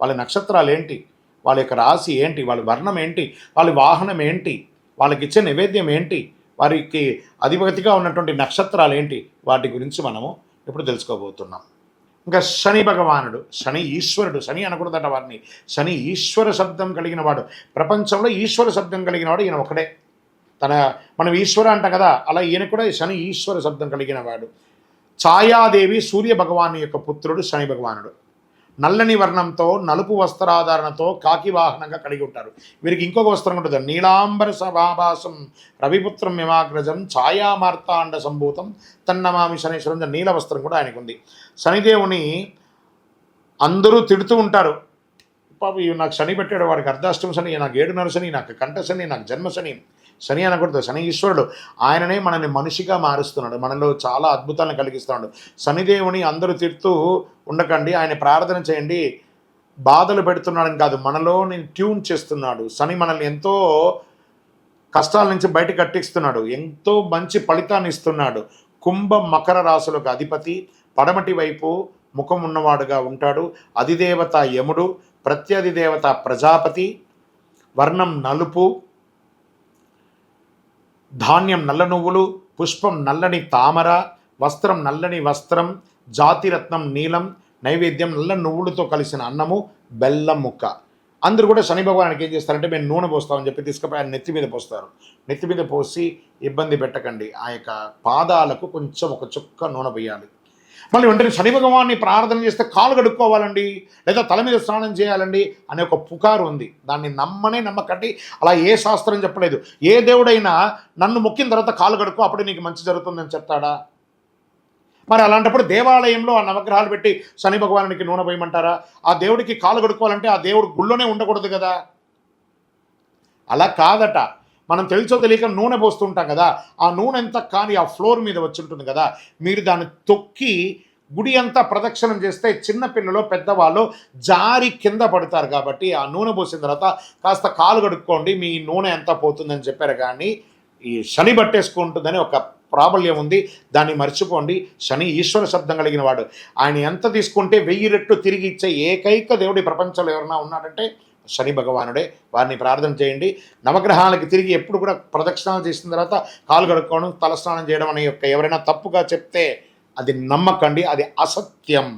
వాళ్ళ నక్షత్రాలు ఏంటి? వాళ్ళ యొక్క రాశి ఏంటి? వాళ్ళ వర్ణం ఏంటి? వాళ్ళ వాహనం ఏంటి? వాళ్ళకి ఇచ్చే నైవేద్యం ఏంటి? వారికి అధిపతిగా ఉన్నటువంటి నక్షత్రాలు ఏంటి? వాటి గురించి మనము ఇప్పుడు తెలుసుకోబోతున్నాం. ఇంకా శని భగవానుడు శని ఈశ్వరుడు శని అనకూడదట వారిని. శని ఈశ్వర శబ్దం కలిగిన వాడు. ప్రపంచంలో ఈశ్వర శబ్దం కలిగిన వాడు ఈయన ఒకడే. తన మనం ఈశ్వర అంటాం కదా అలా ఈయన కూడా శని ఈశ్వర శబ్దం కలిగిన వాడు. ఛాయాదేవి సూర్య భగవాను యొక్క పుత్రుడు శని భగవానుడు. నల్లని వర్ణంతో నలుపు వస్త్రాధారణతో కాకి వాహనంగా కలిగి ఉంటారు. వీరికి ఇంకొక వస్త్రం ఉంటుంది. నీలాంబర సభాభాసం రవిపుత్రం యమాగ్రజం ఛాయామార్తాండ సంభూతం తన్నమామి శనేశ్వరం నీల వస్త్రం కూడా ఆయనకు ఉంది. శనిదేవుని అందరూ తిడుతూ ఉంటారు. పాప నాకు శని పెట్టాడు వాడికి అర్ధాష్టమ శని నాకు ఏడున్నర శని నాకు కంఠ శని నాకు జన్మ శని. శని అనకూడదు. శని ఈశ్వరుడు. ఆయననే మనల్ని మనిషిగా మారుస్తున్నాడు. మనలో చాలా అద్భుతాలను కలిగిస్తున్నాడు. శనిదేవుని అందరూ తిడుతూ ఉండకండి. ఆయన ప్రార్థన చేయండి. బాధలు పెడుతున్నాడని కాదు మనలోని ట్యూన్ చేస్తున్నాడు. శని మనల్ని ఎంతో కష్టాల నుంచి బయట కట్టిస్తున్నాడు. ఎంతో మంచి ఫలితాన్ని ఇస్తున్నాడు. కుంభ మకర రాశులకు అధిపతి. పడమటి వైపు ముఖం ఉన్నవాడుగా ఉంటాడు. అధిదేవత యముడు. ప్రత్యధిదేవత ప్రజాపతి. వర్ణం నలుపు. ధాన్యం నల్ల నువ్వులు పుష్పం నల్లని తామర వస్త్రం నల్లని వస్త్రం జాతిరత్నం నీలం నైవేద్యం నల్ల నువ్వులతో కలిసిన అన్నము బెల్లం ముక్క. అందరూ కూడా శని భగవానికి ఏం చేస్తారంటే మేము నూనె పోస్తామని చెప్పి తీసుకుపోయి ఆయన నెత్తి మీద పోస్తారు. నెత్తి మీద పోసి ఇబ్బంది పెట్టకండి. ఆ యొక్క పాదాలకు కొంచెం ఒక చుక్క నూనె పోయాలి. మళ్ళీ వెంటనే శని భగవాన్ని ప్రార్థన చేస్తే కాలు కడుక్కోవాలండి లేదా తల మీద స్నానం చేయాలండి అనే ఒక పుకారు ఉంది. దాన్ని నమ్మనే నమ్మకట్టి అలా ఏ శాస్త్రం చెప్పలేదు. ఏ దేవుడైనా నన్ను మొక్కిన తర్వాత కాలు కడుక్కో అప్పుడే నీకు మంచి జరుగుతుందని చెప్తాడా? మరి అలాంటప్పుడు దేవాలయంలో ఆ నవగ్రహాలు పెట్టి శని భగవానునికి నూనె పోయమంటారా? ఆ దేవుడికి కాలు కడుక్కోవాలంటే ఆ దేవుడు గుళ్ళోనే ఉండకూడదు కదా? అలా కాదట. మనం తెలుసో తెలియక నూనె పోస్తుంటాం కదా ఆ నూనె ఎంత కానీ ఆ ఫ్లోర్ మీద వచ్చి ఉంటుంది కదా మీరు దాన్ని తొక్కి గుడి అంతా ప్రదక్షిణం చేస్తే చిన్నపిల్లలు పెద్దవాళ్ళు జారి కింద పడతారు కాబట్టి ఆ నూనె పోసిన తర్వాత కాస్త కాలు కడుక్కోండి మీ నూనె ఎంత పోతుందని చెప్పారు కానీ ఈ శని పట్టేసుకుంటుందని ఒక ప్రాబల్యం ఉంది. దాన్ని మర్చిపోండి. శని ఈశ్వర శబ్దం కలిగిన వాడు. ఆయన ఎంత తీసుకుంటే వెయ్యి రెట్లు తిరిగి ఇచ్చే ఏకైక దేవుడి ప్రపంచంలో ఎవరైనా ఉన్నాడంటే శని భగవానుడే వారిని ప్రార్థన చేయండి. నవగ్రహాలకి తిరిగి ఎప్పుడు కూడా ప్రదక్షిణాలు చేసిన తర్వాత కాలు కడుక్కోవడం తలస్నానం చేయడం అనే యొక్క ఎవరైనా తప్పుగా చెప్తే అది నమ్మకండి అది అసత్యం.